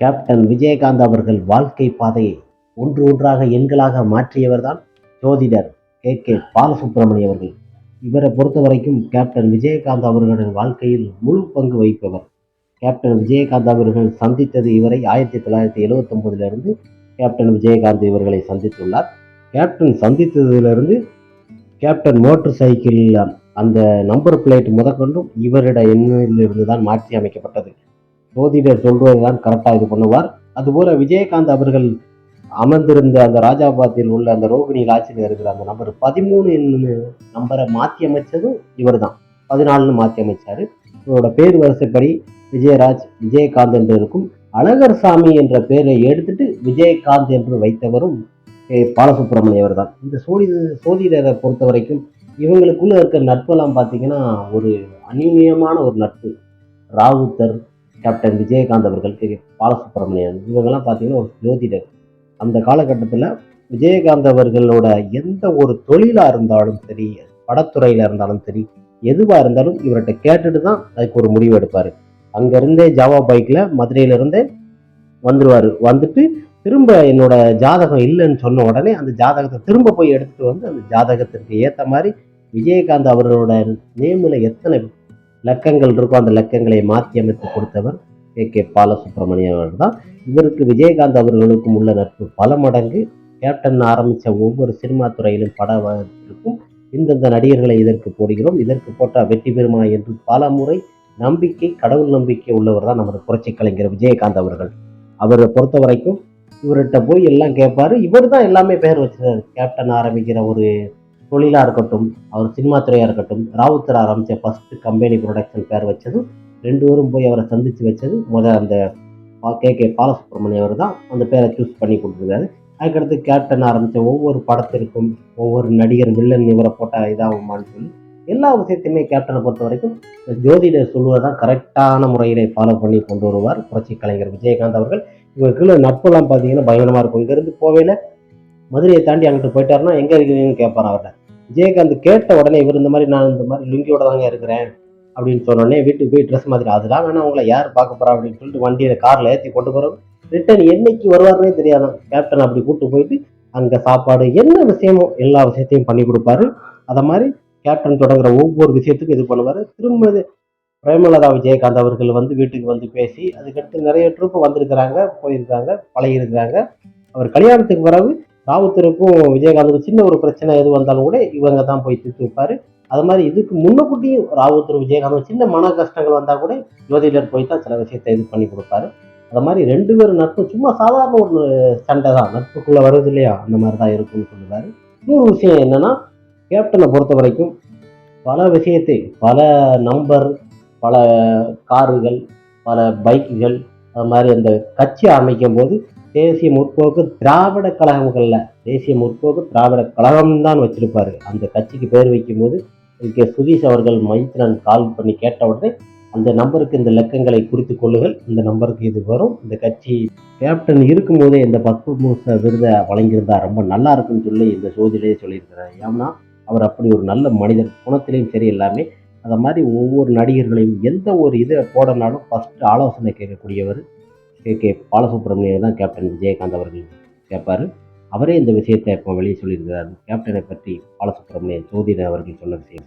Captain Vijayakanth அவர்கள் வாழ்க்கை பாதையை ஒன்று ஒன்றாக எண்களாக மாற்றியவர்தான் ஜோதிடர் கே. கே. பாலசுப்ரமணிய அவர்கள். இவரை பொறுத்த வரைக்கும் கேப்டன் விஜயகாந்த் அவர்களின் வாழ்க்கையில் முழு பங்கு வகிப்பவர். கேப்டன் விஜயகாந்த் அவர்கள் சந்தித்தது இவரை ஆயிரத்தி தொள்ளாயிரத்தி எழுவத்தொம்பதுலேருந்து கேப்டன் விஜயகாந்த் இவர்களை சந்தித்துள்ளார். கேப்டன் சந்தித்ததிலிருந்து கேப்டன் மோட்டார் சைக்கிளில் அந்த நம்பர் பிளேட் முதற்கொண்டும் இவரிட எண்ணிலிருந்து தான் மாற்றி அமைக்கப்பட்டது. ஜோதிடர் சொல்வது தான் கரெக்டாக இது பண்ணுவார். அதுபோல விஜயகாந்த் அவர்கள் அமர்ந்திருந்த அந்த ராஜாபாத்தில் உள்ள அந்த ரோகிணி லாட்சியில் இருக்கிற அந்த நம்பர் பதிமூணு நம்பரை மாற்றி அமைச்சதும் இவர் தான் பதினாலுன்னு மாற்றி அமைச்சார். இவரோட பேர் வரிசைப்படி விஜயராஜ் விஜயகாந்த் என்று இருக்கும். அழகர் சாமி என்ற பெயரை எடுத்துட்டு விஜயகாந்த் என்று வைத்தவரும் கே. பாலசுப்ரமணியம் தான் இந்த சோதி சோதிடரை பொறுத்த வரைக்கும் இவங்களுக்குள்ள இருக்க நட்பெல்லாம் பார்த்தீங்கன்னா ஒரு அநீமியமான ஒரு நட்பு. ராவுத்தர் கேப்டன் விஜயகாந்த் அவர்கள் கே பாலசுப்ரமணியன் இவங்கெல்லாம் பார்த்தீங்கன்னா ஒரு ஜோதிடர். அந்த காலகட்டத்தில் விஜயகாந்த் அவர்களோட எந்த ஒரு தொழிலாக இருந்தாலும் சரி படத்துறையில் இருந்தாலும் சரி எதுவாக இருந்தாலும் இவர்கிட்ட கேட்டுட்டு தான் அதுக்கு ஒரு முடிவு எடுப்பார். அங்கேருந்தே ஜாவா பைக்கில் மதுரையிலேருந்தே வந்துடுவார் வந்துட்டு திரும்ப என்னோட ஜாதகம் இல்லைன்னு சொன்ன உடனே அந்த ஜாதகத்தை திரும்ப போய் எடுத்துகிட்டு வந்து அந்த ஜாதகத்திற்கு ஏற்ற மாதிரி விஜயகாந்த் அவர்களோட நேமில் எத்தனை லக்கங்கள் இருக்கும் அந்த லக்கங்களை மாற்றி அமைத்து கொடுத்தவர் கே. கே. பாலசுப்ரமணியம் அவர் தான். இவருக்கு விஜயகாந்த் அவர்களுக்கும் உள்ள நட்பு பல மடங்கு. கேப்டன் ஆரம்பித்த ஒவ்வொரு சினிமா துறையிலும் படத்திற்கும் இந்தந்த நடிகர்களை இதற்கு போடுகிறோம். இதற்கு போட்டால் வெற்றி பெறுமா என்று பல முறை நம்பிக்கை கடவுள் நம்பிக்கை உள்ளவர் தான் நமது புரட்சி கலைஞர் விஜயகாந்த் அவர்கள். அவரை பொறுத்த வரைக்கும் இவர்கிட்ட போய் எல்லாம் கேட்பாரு இவர் தான் எல்லாமே பேர் வச்சிருக்காரு. கேப்டன் ஆரம்பிக்கிற ஒரு தொழிலாக இருக்கட்டும் அவர் சினிமா துறையாக இருக்கட்டும் ராவுத்தர் ஆரம்பித்த ஃபஸ்ட்டு கம்பெனி ப்ரொடக்ஷன் பேர் வச்சதும் ரெண்டு பேரும் போய் அவரை சந்தித்து வச்சது. முதல் அந்த கே கே பாலசுப்ரமணியம் அவர் தான் அந்த பேரை சூஸ் பண்ணி கொடுத்துருக்காரு. அதுக்கடுத்து கேப்டன் ஆரம்பித்த ஒவ்வொரு படத்திற்கும் ஒவ்வொரு நடிகர் வில்லன் இவரை போட்டால் இதாகுமான்னு சொல்லி எல்லா விஷயத்தையுமே கேப்டனை பொறுத்த வரைக்கும் ஜோதிடர் சொல்லுவதான் கரெக்டான முறையிலே ஃபாலோ பண்ணி கொண்டு வருவார் புரட்சி கலைஞர் விஜயகாந்த் அவர்கள். இவருக்குள்ள நட்பெல்லாம் பார்த்தீங்கன்னா பயங்கரமாக இருக்கும். இங்கேருந்து போவேல மதுரையை தாண்டி அங்கிட்டு போயிட்டாருன்னா எங்கே இருக்கிறீங்கன்னு கேட்பார் அவர்கிட்ட விஜயகாந்த் கேட்ட உடனே இவர் இந்த மாதிரி நான் இந்த மாதிரி லுங்கியோட தாங்க இருக்கிறேன் அப்படின்னு சொன்னோடனே வீட்டுக்கு போய் ட்ரெஸ் மாதிரி அதெல்லாம் வேணா உங்களை யார் பார்க்க போறா? அப்படின்னு சொல்லிட்டு வண்டியில காரில் ஏற்றி கொண்டு போகிறோம் ரிட்டன் என்னைக்கு வருவாருன்னே தெரியாதான் கேப்டன் அப்படி கூப்பிட்டு போயிட்டு அங்கே சாப்பாடு என்ன விஷயமோ எல்லா விஷயத்தையும் பண்ணி கொடுப்பாரு. அதை மாதிரி கேப்டன் தொடங்குற ஒவ்வொரு விஷயத்துக்கும் இது பண்ணுவார். திரும்ப இது பிரேமலதா விஜயகாந்த் அவர்கள் வந்து வீட்டுக்கு வந்து பேசி அதுக்கடுத்து நிறைய ட்ரூப்பு வந்திருக்கிறாங்க போயிருக்காங்க பழகியிருக்கிறாங்க. அவர் கல்யாணத்துக்கு பிறகு ராவுத்தருக்கும் விஜயகாந்துக்கும் சின்ன ஒரு பிரச்சனை எது வந்தாலும் கூட இவங்க தான் போய் தீர்த்து வைப்பாரு. அது மாதிரி இதுக்கு முன்னக்கூட்டியும் ராவுத்தர் விஜயகாந்த் சின்ன மன கஷ்டங்கள் வந்தால் கூட ஜோதிடர் போய் தான் சில விஷயத்தை இது பண்ணி கொடுப்பாரு. அது மாதிரி ரெண்டு பேரும் நட்பு சும்மா சாதாரண ஒரு சண்டை தான். நட்புக்குள்ளே வருது இல்லையா? அந்த மாதிரி தான் இருக்கும்னு சொல்லுவாரு. இன்னொரு விஷயம் என்னன்னா கேப்டனை பொறுத்த வரைக்கும் பல விஷயத்தை பல நம்பர் பல கார்கள் பல பைக்குகள் அது மாதிரி அந்த கட்சி அமைக்கும் போது தேசிய முற்போக்கு திராவிட கழகங்கள்ல தேசிய முற்போக்கு திராவிட கழகம் தான் வச்சிருப்பாரு. அந்த கட்சிக்கு பேர் வைக்கும்போது இதுக்கு சுதீஷ் அவர்கள் மைத்திரன் கால் பண்ணி கேட்ட உடனே அந்த நம்பருக்கு இந்த லக்கங்களை குறித்து கொள்ளுங்கள். இந்த நம்பருக்கு இது வரும். இந்த கட்சி கேப்டன் இருக்கும்போதே இந்த பத்மபூஷ விருதை வழங்கியிருந்தா ரொம்ப நல்லா இருக்குன்னு சொல்லி இந்த சோதிலேயே சொல்லியிருக்கிறார். ஏன்னா அவர் அப்படி ஒரு நல்ல மனிதர். குணத்திலையும் சரி எல்லாமே. அதை மாதிரி ஒவ்வொரு நடிகர்களையும் எந்த ஒரு இதை போடனாலும் ஃபஸ்ட்டு ஆலோசனை கேட்கக்கூடியவர் கே கே பாலசுப்ரமணியர் தான் கேப்டன் விஜயகாந்த் அவர்கள் கேட்பார். அவரே இந்த விஷயத்தை இப்போ வெளியே சொல்லியிருக்கிறார். கேப்டனை பற்றி பாலசுப்ரமணியன் ஜோதிடர் அவர்கள் சொன்ன விஷயம்.